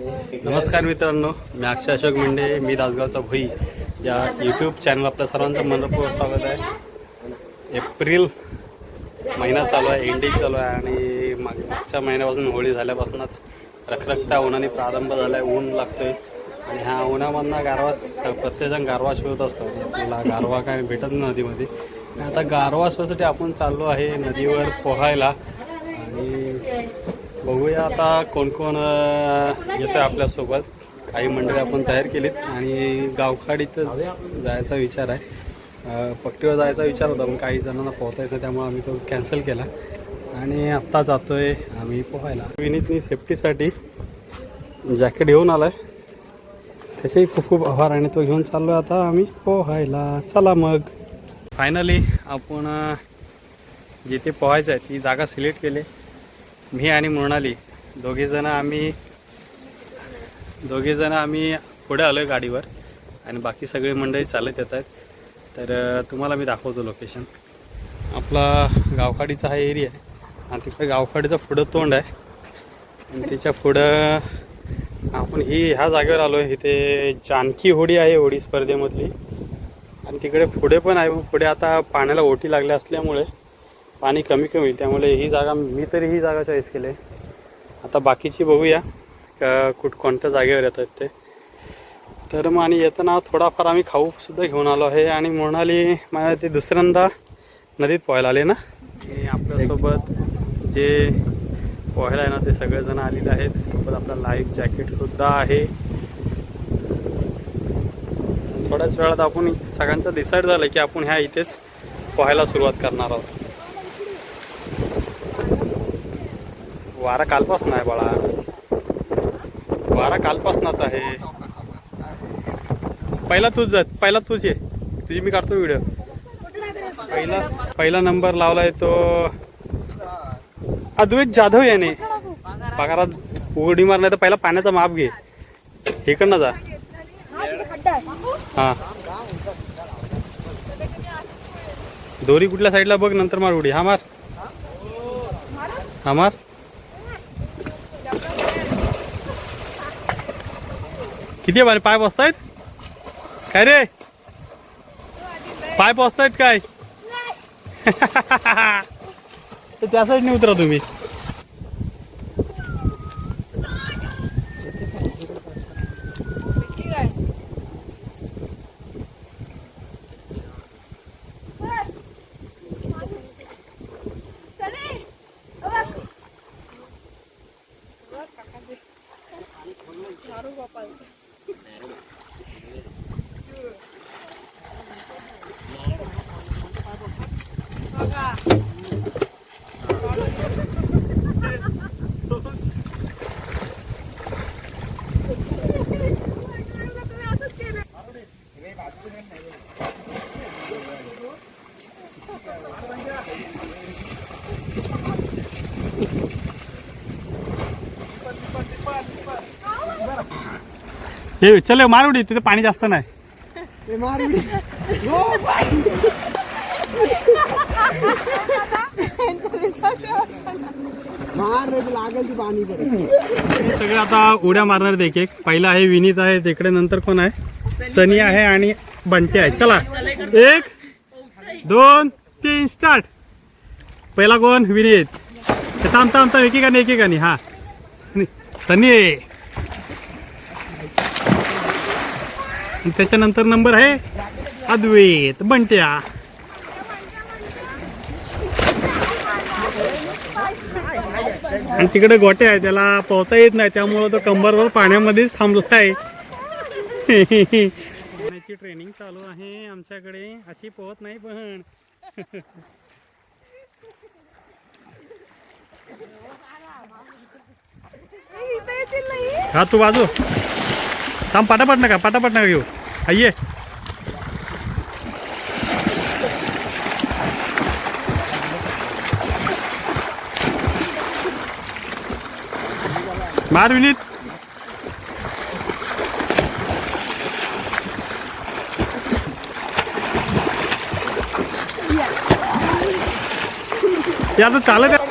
नमस्कार मित्रांनो मी अक्षय अशोक मेंढे मी दासगावचा भोई. या यूट्यूब चॅनल आपल्या सर्वांचं मनपूर्वक स्वागत आहे. एप्रिल महिना चालू आहे एंडिंग चालू आहे आणि माग मागच्या महिन्यापासून होळी झाल्यापासूनच रखरखता उन्हाने प्रारंभ झाला आहे ऊन लागतोय. आणि ह्या उन्हामधनं गारवा प्रत्येकजण गारवा शोधत असतो. आपल्याला गारवा काय भेटत नाही नदीमध्ये. आता गारवा शोधसाठी आपण चाललो आहे नदीवर पोहायला. आणि बघूया आता कोण कोण येतं आपल्यासोबत. काही मंडळी आपण तयार केलीत आणि गावखाडीतच जायचा विचार आहे. पट्टीवर जायचा विचार होता पण काही जणांना पोहता येतं त्यामुळे आम्ही तो कॅन्सल केला. आणि आत्ता जातो आहे आम्ही पोहायला. विनीतनी सेफ्टीसाठी जॅकेट घेऊन आला आहे त्याचेही खूप खूप आभार आणि तो घेऊन चाललो आहे आता आम्ही पोहायला. चला मग. फायनली आपण जिथे पोहायचं आहे ती जागा सिलेक्ट केली. मी आणि मृणाली दोघेजणं आम्ही दोघेजणं आम्ही पुढे आलो आहे गाडीवर आणि बाकी सगळी मंडळी चालत येत आहेत तर तुम्हाला मी दाखवतो लोकेशन आपला गावखाडीचा हा एरिया आहे. आणि तिकडे गावखाडीचं पुढं तोंड आहे. आणि त्याच्या पुढं आपण ही ह्या जागेवर आलो आहे इथे जानकी होडी आहे होडी स्पर्धेमधली. आणि तिकडे पुढे पण आहे. पुढे आता पाण्याला ओटी लागल्या असल्यामुळे पाणी कमी कमी होईल त्यामुळे ही जागा मी तरी ही जागा चॉईस केली. आहे. आता बाकीची बघूया कुठ कोणत्या जागेवर येत आहेत ते. तर मग आणि येताना थोडाफार आम्ही खाऊसुद्धा घेऊन आलो आहे आणि मृणाली मला ते दुसऱ्यांदा नदीत पोहायला आले ना? आणि आपल्यासोबत जे पोहायला आहे ना ते सगळेजण आलेले आहेत. सोबत आपला लाईफ जॅकेटसुद्धा आहे. थोड्याच वेळात आपण सगळ्यांचं डिसाईड झालं की आपण ह्या इथेच पोहायला सुरुवात करणार आहोत. वारा कालपासून आहे बाळा. वारा कालपासूनच आहे. पहिला तूच जात पहिला तूच ये. तुझी मी काढतो व्हिडिओ पहिला पहिला नंबर लावलाय तो. अद्वैत जाधव याने. पगारात उघडी मार नाही तर पहिला पाण्याचा माप घे. इकडनं जा. हा. दोरी कुठल्या साईडला बघ नंतर मार उडी. हा मार. हा मार. किती बारे पाय बसतायत? काय रे? पाय पोचतायत काय? तर त्या साईडने उतरा तुम्ही. हे चल मारवडी तिथे पाणी जास्त नाही. लागेल ती पाणी सगळे आता उड्या मारणार आहेत एक एक. पहिला आहे विनीत आहे तिकडे नंतर कोण आहे? सनी आहे आणि बंटी आहे. चला एक दोन तीन स्टार्ट पहिला कोण? विनीत. हे थांब थांब थांब एकेकाने एकेकाने. हा. सनी सनी. त्याच्यानंतर नंबर आहे अद्वैत बंट्या. आणि तिकडे गोटे आहे त्याला पोहता येत नाही त्यामुळं तो कंबरवर पाण्यामध्येच थांबला आहे पोहण्याची ट्रेनिंग चालू आहे आमच्याकडे अशी पोहत नाही पण. हा तू बाजू. थांब पाटापट नका पाटापाट नका घेऊ. आये मार विनीत ते आता चालत आहे.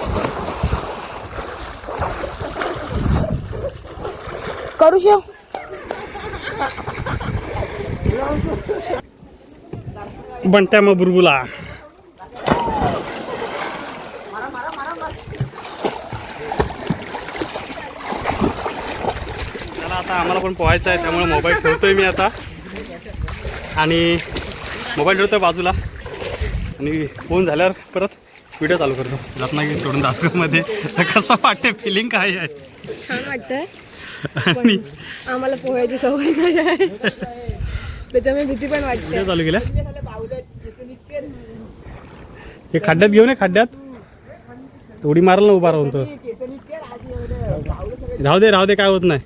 करू शो बंट्या मग बुरबुला त्याला आता आम्हाला पण पोहायचं आहे त्यामुळे मोबाईल ठेवतोय मी आता. आणि मोबाईल ठेवतोय बाजूला. आणि फोन झाल्यावर परत व्हिडिओ चालू करतो. रत्नागिरी सोडून दासगावमध्ये तर कसं वाटते फिलिंग काय आहे? छान वाटतंय. आणि आम्हाला पोहायची सवय नाही आहे. त्याच्यामुळे भीती पण वाटते. व्हिडिओ चालू केल्या? हे खड्ड्यात घेऊन ये खड्ड्यात? उडी मारल ना उभा राहून तो. राहू दे राहू दे काय होत नाही.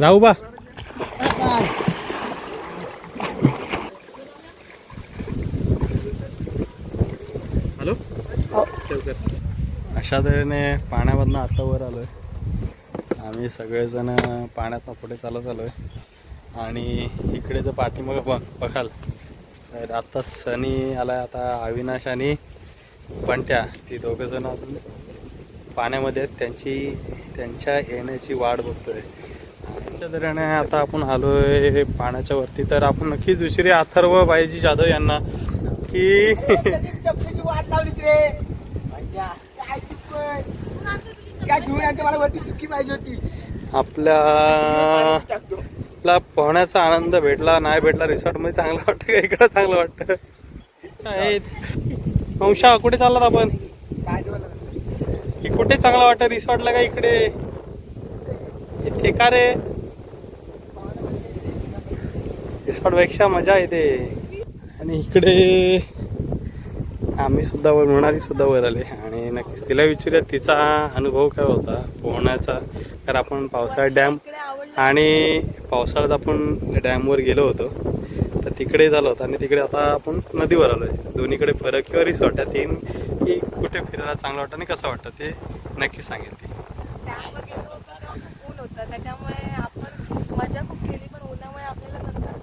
राहू बा. हॅलो? अशा तऱ्हेने पाण्यामधनं आता वर आलोय. आम्ही सगळेजण पाण्यात पुढे चालत आलोय. आणि इकडे जर पाठीमागं बघ बघाल तर आता सनी आलाय आता अविनाश आणि पंट्या ती दोघं जण अजून पाण्यामध्ये आहेत. त्यांची त्यांच्या येण्याची वाट बघतोय. अशा तऱ्हेने आता आपण आलोय पाण्याच्या वरती. तर आपण नक्कीच दुसरी अथर्व बाईजी जाधव यांना की आपल्या पोहण्याचा आनंद भेटला नाही भेटला रिसॉर्टमध्ये चांगलं वाटतं का? इकडं चांगलं वाटतं? वंशा कुठे चाललात आपण? कुठे चांगलं वाटतं? रिसॉर्टला का इकडे? इथे का रे? रिसॉर्ट मजा येते. आणि इकडे आम्ही सुद्धा वर म्हणाली सुद्धा वर आले. आणि नक्कीच तिला विचारूया तिचा अनुभव काय होता पोहण्याचा? कारण आपण पावसाळ्यात डॅम आणि पावसाळ्यात आपण डॅमवर गेलो होतो. तर तिकडे झालं होतं आणि तिकडे आता आपण नदीवर आलो आहे दोन्हीकडे फरक किंवा रिसॉर्ट आहे. तीन की कुठे फिरायला चांगलं वाटतं आणि कसं वाटतं ते नक्की सांगेल ती डॅमवर गेलो होतो ना, ऊन होतं त्याच्यामुळे आपण मजा खूप केली पण उन्हामुळे आपल्याला नंतर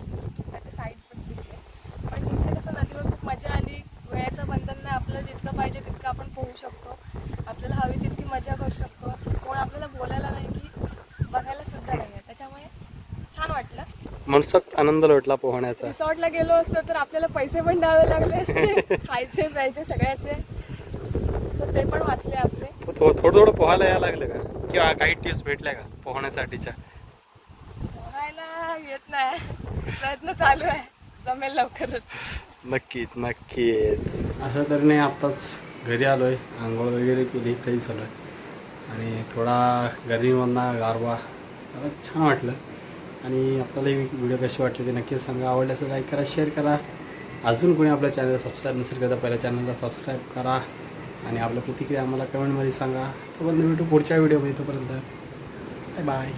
त्याचे साईड पण दिसले पण तिथे कसं नदीवर खूप मजा आली वेळेचं बंधन नाही आपल्याला जितकं पाहिजे तितकं आपण पोहू शकतो आपल्याला हवी तितकी मजा करू शकतो कोण आपल्याला बोलायला नाही की बघायला सुद्धा नाही आहे त्याच्यामुळे छान वाटलं? मनसोक्त आनंद लोटला पोहण्याचा. रिसॉर्टला गेलो असतो तर आपल्याला पैसे पण द्यावे लागले असते. खायचे प्यायचे सगळ्याचे. सो ते पण वाचले आपले. थोडं थोडं पोहायला यायला लागलं का? किंवा काही टिप्स भेटल्या का पोहण्यासाठीच्या? पोहायला येत नाही. प्रयत्न चालू आहे. जमेल लवकरच. नक्कीच नक्कीच. अशा तऱ्हेने आत्ताच घरी आलो आहे आंघोळ वगैरे केली काही चालू आहे आणि थोडा गर्मीमधनं गारवा. मला छान वाटलं. आणि आपल्याला ही व्हिडिओ कशी वाटली ते नक्कीच सांगा. आवडले आवडल्यास लाईक करा शेअर करा. अजून कोणी आपल्या चॅनलला सबस्क्राईब नसेल करता पहिल्या चॅनलला सबस्क्राईब करा. आणि आपल्या प्रतिक्रिया आम्हाला कमेंटमध्ये सांगा. तोपर्यंत भेटू पुढच्या व्हिडिओमध्ये तोपर्यंत बाय बाय